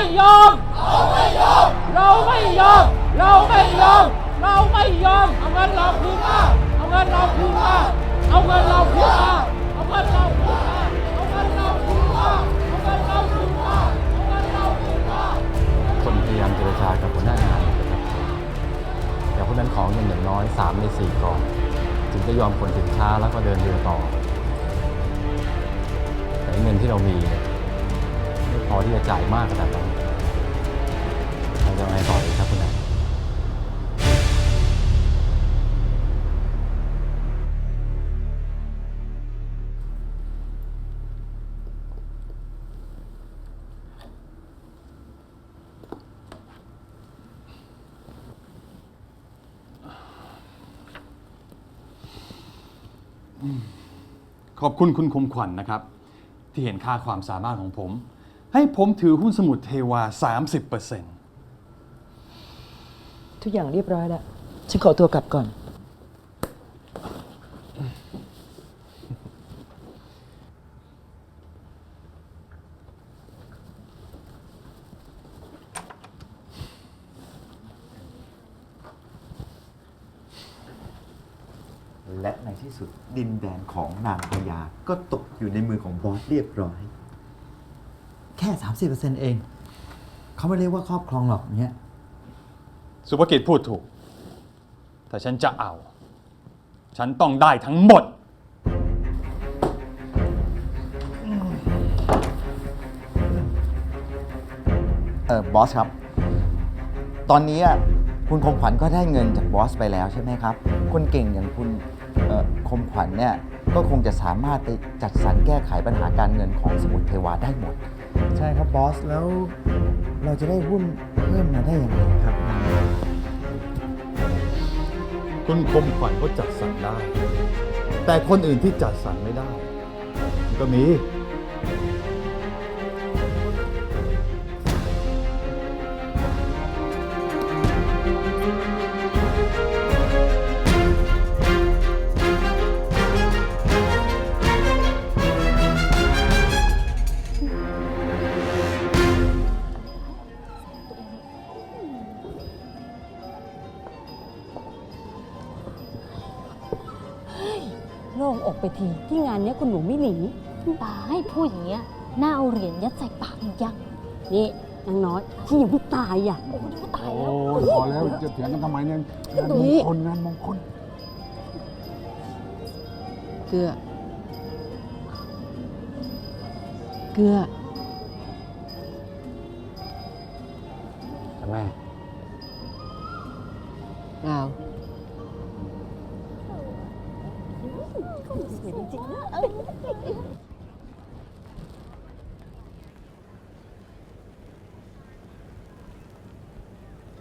ไม่ยอม เราไม่ยอม เราไม่ยอม เราไม่ยอม เอาเงินเราคืนมา เอาเงินเราคืนมา เอาเงินเราคืนมา เอาเงินเราคืนมา เอาเงินเราคืนมา เอาเงินเราคืนมา เอาเงินเราคืนมา คนพยายามเจรจากับหัวหน้างานนะครับแต่คนนั้นขอเงินอย่างน้อย3ใน4ก่อนถึงจะยอมขนสินค้าแล้วก็เดินเรือต่อ แต่เงินที่เรามีเนี่ย พอที่จะจ่ายมากขนาดนั้นเราจะไงต่อดีครับคุณนายขอบคุณคุณคมขวัญนะครับ ที่เห็นค่าความสามารถของผม ให้ผมถือหุ้นสมุดเทวา 30%ทุกอย่างเรียบร้อยแล้ว ฉันขอตัวกลับก่อน และในที่สุดดินแดนของนางพญาก็ตกอยู่ในมือของบอสเรียบร้อย แค่ 30%เอง เขาไม่เรียกว่าครอบครองหรอกเนี่ยสุภกิจพูดถูก แต่ฉันจะเอา ฉันต้องได้ทั้งหมด เออบอสครับ ตอนนี้อะคุณคมขวัญก็ได้เงินจากบอสไปแล้วใช่ไหมครับ คนเก่งอย่างคุณเอ่อคมขวัญเนี่ย ก็คงจะสามารถไปจัดสรรแก้ไขปัญหาการเงินของสมุทรเทวาได้หมด ใช่ครับบอสแล้วเราจะได้หุ้นเพิ่มมาได้อย่างไรครับ คุณคมขวัญก็จัดสรรได้ แต่คนอื่นที่จัดสรรไม่ได้ ก็มี โล่งอกไปทีที่งานเนี้ยคุณหนูไม่หนีตายพูดอย่างเงี้ยน่าเอาเหรียญยัดใส่ปากอีกยังนี่นางน้อยที่ยังไม่ตายอะโอ้ยตายแล้วโอ้ยพอแล้วจะเถียงกันทำไมเนี่ยงานมงคลงานมงคลเกลือ เกลือ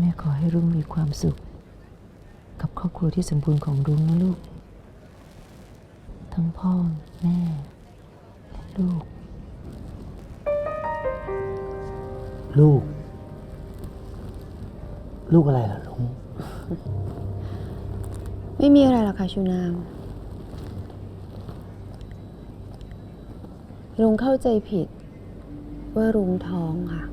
แม่ขอให้รุ่งมีความสุข กับครอบครัวที่สมบูรณ์ของรุ่งนะลูก ทั้งพ่อ แม่และลูก ลูก ลูกอะไรล่ะลุง ไม่มีอะไรหรอกค่ะชูนางลุงเข้าใจผิดว่าลุงท้องค่ะ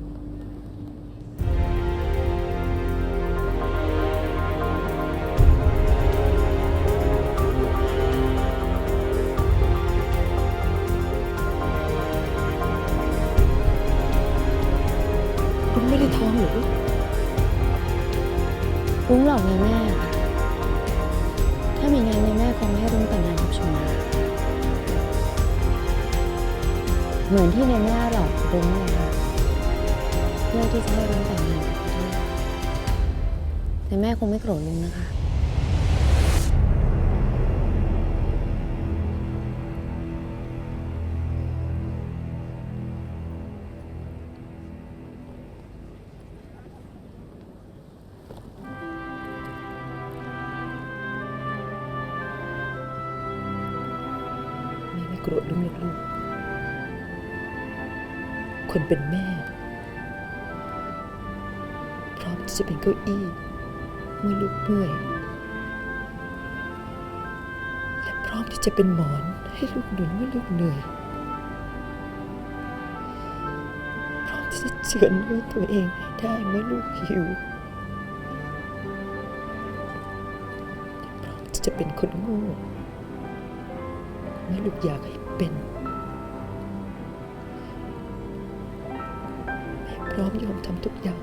เหมือนที่ในแม่หลอกลุงเลยค่ะเพื่อที่จะให้ลุงแต่งงานกับเขาด้วยแต่แม่คงไม่โกรธลุงนะคะแม่ไม่โกรธลุงหรอกลูก คนเป็นแม่ พร้อมที่จะเป็นเก้าอี้เมื่อลูกเมื่อยและพร้อมที่จะเป็นหมอนให้ลูกหนุนเมื่อลูกเหนื่อยพร้อมที่จะเชือนด้วยตัวเองให้ได้เมื่อลูกหิวพร้อมที่จะเป็นคนโง่เมื่อลูกอยากให้เป็น ร้อมยอมทำทุกอย่าง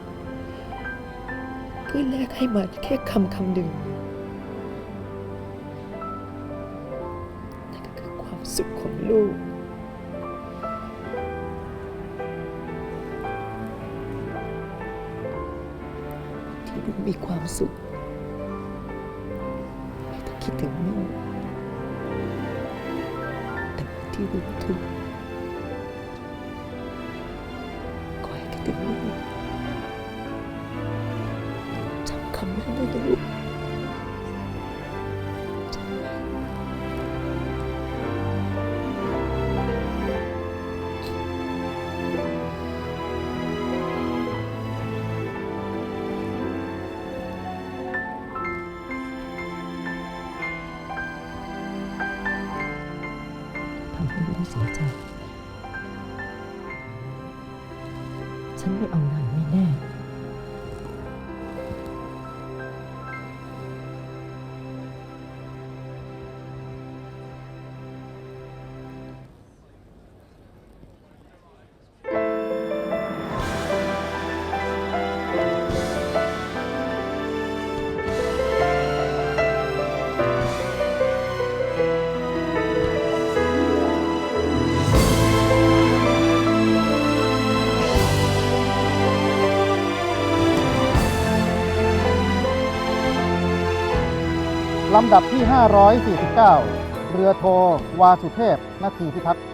เพื่อแลกให้มาแค่คำคำหนึ่งนั่นก็คือความสุขของลูกที่ลูกมีความสุขไม่ต้องคิดถึงลูกแต่ที่ลูกทุกข์ ก็ให้คิดถึงลู ฉันไลำดับที่ 549 เรือโทวาสุเทพนาทีพิทักษ์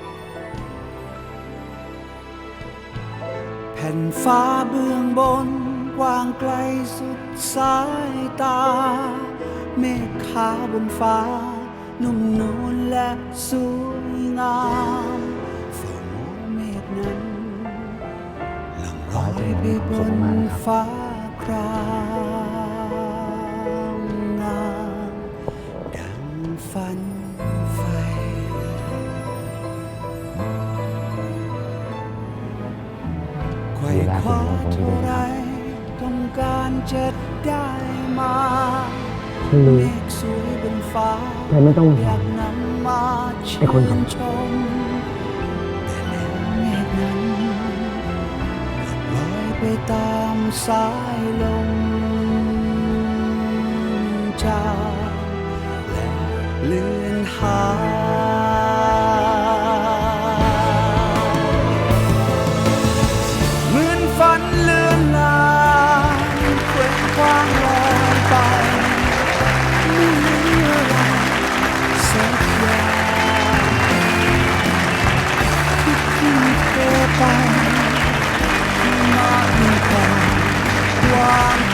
แผ่นฟ้าเบื้องบนกว้างไกลสุดสายตา เมฆขาวบนฟ้า นุ่มนวลและสวยงามฝ่ามองเมฆนั้นหลังลอยไปบนฟ้าคราม ฝันไฟไขว่คว้าเท่าไรต้องการจะได้มาเมฆสวยบนฟ้าแต่ไม่ต้องอยากนำมาชื่นชมแต่แล้วเมฆนั้นกลับลอยไปตามสายลมจางและ เลือนหายเหมือนฝันเลือนลางเคว้งคว้างลอยไปไม่เหลืออะไรสักอย่างที่ทิ้งเธอไปมากยิ่งกว่าวาม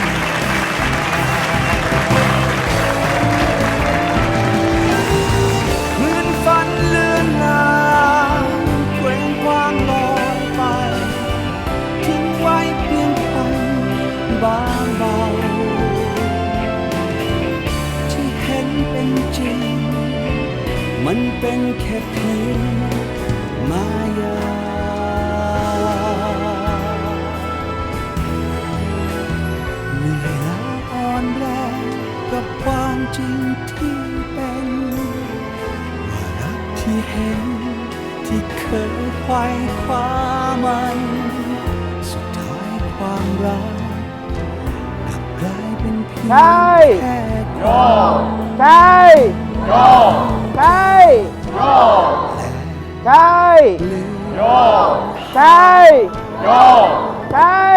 จริง มันเป็นแค่เพียงมายาเหนื่อยล้าอ่อนแรงกับความจริงที่เป็นว่ารักที่เห็นที่เคยไขว่คว้ามัน สุดท้ายความรักกลับกลายเป็นเพียงใช่แค่ความ ใช่ใช่ใช่ลืมใช่ใช่